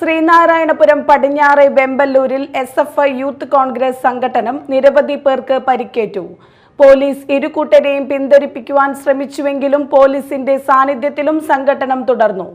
ശ്രീനാരായണപുരം പടിഞ്ഞാറെ വെമ്പല്ലൂരിൽ S F I youth Congress സംഘടനം നിരവധി പേർക്ക് പരിക്കേറ്റു. പോലീസ് ഇരുകൂട്ടരെയും പിന്തിരിപ്പിക്കുവാൻ ശ്രമിച്ചുവെങ്കിലും പോലീസിന്റെ സാന്നിധ്യത്തിലും സംഘടനം തുടർന്നു.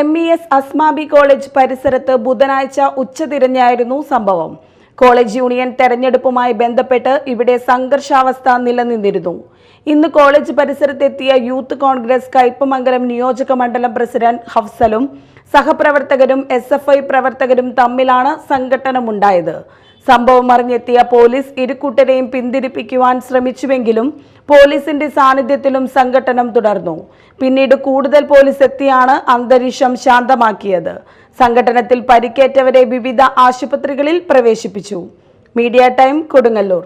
M E S Asmabi college പരിസരത്ത് ബുധനാഴ്ച ഉച്ചതിരിഞ്ഞായിരുന്നു സംഭവം. കോളേജ് യൂണിയൻ തെരഞ്ഞെടുപ്പുമായി ബന്ധപ്പെട്ട് ഇവിടെ സംഘർഷാവസ്ഥ നിലനിന്നിരുന്നു. ഇന്ന് കോളേജ് പരിസരത്തെത്തിയ യൂത്ത് കോൺഗ്രസ് കയ്പമംഗലം നിയോജക മണ്ഡലം പ്രസിഡന്റ് ഹഫ്സലും സഹപ്രവർത്തകരും എസ് പ്രവർത്തകരും തമ്മിലാണ് സംഘട്ടനമുണ്ടായത്. സംഭവം അറിഞ്ഞെത്തിയ പോലീസ് ഇരുക്കൂട്ടരെയും പിന്തിരിപ്പിക്കുവാൻ ശ്രമിച്ചുവെങ്കിലും പോലീസിന്റെ സാന്നിധ്യത്തിലും സംഘട്ടനം തുടർന്നു. പിന്നീട് കൂടുതൽ പോലീസ് എത്തിയാണ് അന്തരീക്ഷം ശാന്തമാക്കിയത്. സംഘട്ടനത്തിൽ പരിക്കേറ്റവരെ വിവിധ ആശുപത്രികളിൽ പ്രവേശിപ്പിച്ചു. Media time Kodungallur.